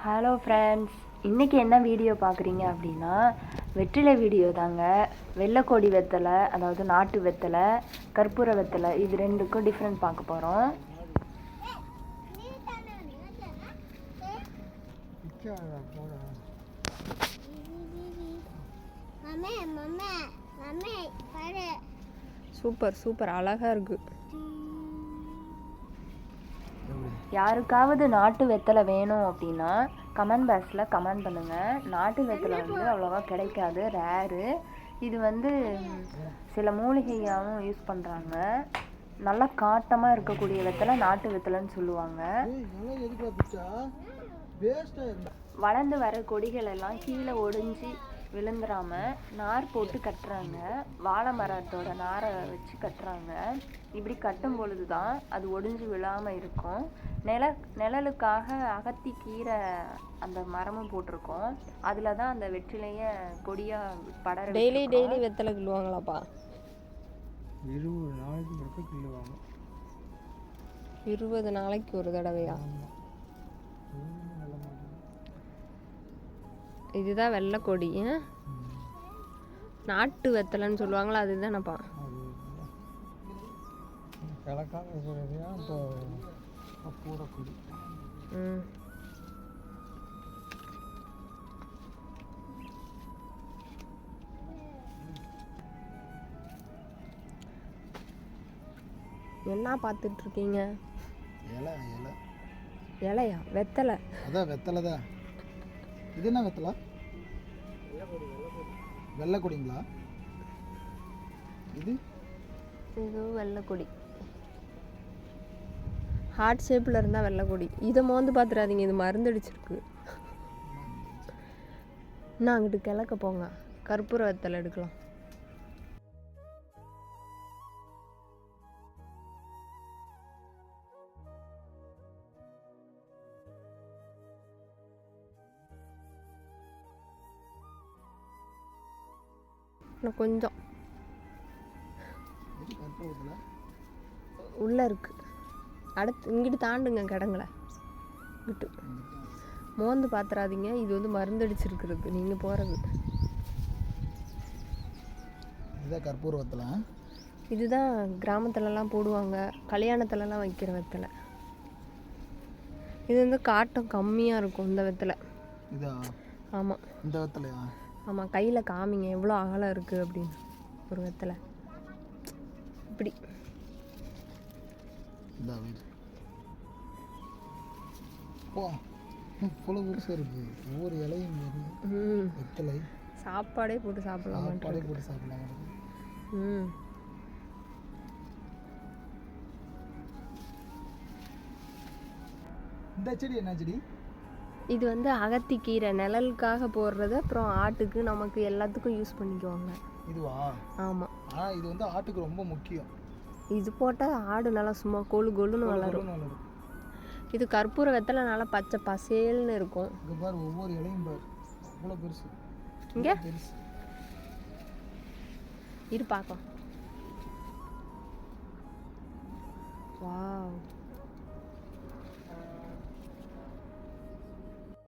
Hello friends இன்றைக்கி என்ன video பார்க்குறீங்க அப்படின்னா வெற்றிலை வீடியோ தாங்க வெள்ளைக்கோடி வெத்தலை அதாவது நாட்டு வெத்தலை கற்பூர வெத்தலை இது ரெண்டுக்கும் டிஃப்ரெண்ட் பார்க்க போகிறோம் சூப்பர் சூப்பர் அழகாக இருக்குது யாருக்காவது நாட்டு வெத்தலை வேணும் அப்படின்னா கமெண்ட் பாக்ஸில் கமெண்ட் பண்ணுங்கள் நாட்டு வெத்தலை வந்து அவ்வளோவா கிடைக்காது ரேரு. இது வந்து சில மூலிகையாகவும் யூஸ் பண்ணுறாங்க நல்லா காட்டமாக இருக்கக்கூடிய வெத்தலை நாட்டு வெத்தலைன்னு சொல்லுவாங்க. வளர்ந்து வர கொடிகள் எல்லாம் கீழே ஒடிஞ்சு விழுந்துராம நார் போட்டு கட்டுறாங்க. வாழை மரத்தோட நாரை வச்சு கட்டுறாங்க. இப்படி கட்டும் பொழுது தான் அது ஒடிஞ்சு விழாம இருக்கும். நில நிழலுக்காக அகத்தி கீரை அந்த மரமும் போட்டிருக்கோம். அதில் தான் அந்த வெற்றிலைய கொடியா படர டெய்லி. டெய்லி வெத்தலை கிள்ளுவாங்களாப்பா? இருபது நாளைக்கு இருபது நாளைக்கு ஒரு தடவையா? இதுதான் வெள்ளைக்கொடி? நாட்டு வெத்தலைன்னு சொல்லுவாங்களா அதுதானப்பா. அது கிழக்காக இருக்கிறதையா இப்போ கூட குடி ம். என்ன பார்த்துட்டு இருக்கீங்க? இலை இலை. இலையா? வெத்தலை. அதான் வெத்தலை தான். இது என்ன வெத்தலை? வெள்ளை கொடிங்களா இது? இது வெள்ளைக்கொடி. ஹார்ட் ஷேப்பில் இருந்தால் வெள்ளைக்கொடி. இதை மோந்து பார்த்துடாதீங்க இது மருந்தடிச்சிருக்கு. நான் அங்கிட்டு கிழக்க போங்க. கற்பூர வெத்தலை எடுக்கலாம். இன்னும் கொஞ்சம். உள்ளே இருக்கு. அடுத்து இங்கிட்டு தாண்டுங்க கிடங்கள இங்கிட்டு. மோந்து பார்த்துறாதீங்க இது வந்து மருந்தடிச்சிருக்கிறது. நீங்கள் போகிறது இதுதான் கற்பூர வெத்தலை இதுதான் கிராமத்துலலாம் போடுவாங்க. கல்யாணத்துலலாம் வைக்கிற வெத்தலை. இது வந்து காட்டம் கம்மியாக இருக்கும் இந்த வெத்தலை. இதா? ஆமாம் இந்த வெத்தலையா? ஆமாம் கையில் காமிங்க. எவ்வளோ அகலம் இருக்குது அப்படின்னு ஒரு வெத்தலை. இப்படி. இவ்வளோ பெருசாக இருக்கு. ஒவ்வொரு இலையும் வெத்தலை. சாப்பாடே போட்டு சாப்பிடலாமான் சாப்பாடே போட்டு சாப்பிடலாம் ம். இந்த செடி என்ன செடி? இது வந்து அகத்திக்கீரை நிழலுக்காக போடுறது அப்புறம் ஆட்டுக்கு நமக்கு எல்லாத்துக்கும் யூஸ் பண்ணிக்குவாங்க. இதுவா? ஆமாம் ஆனால் இது வந்து ஆட்டுக்கு ரொம்ப முக்கியம். இது போட்டால் ஆடு நல்லா சும்மா கொழு கொழுன்னு வளரும். இது கற்பூர வெத்தலை நல்லா பச்சை பசேல்னு இருக்கும். இங்கே பாரு ஒவ்வொரு இலையும் பாரு. அவ்வளோ பெருசு. இங்கே? பெருசு. இரு பார்க்கலாம்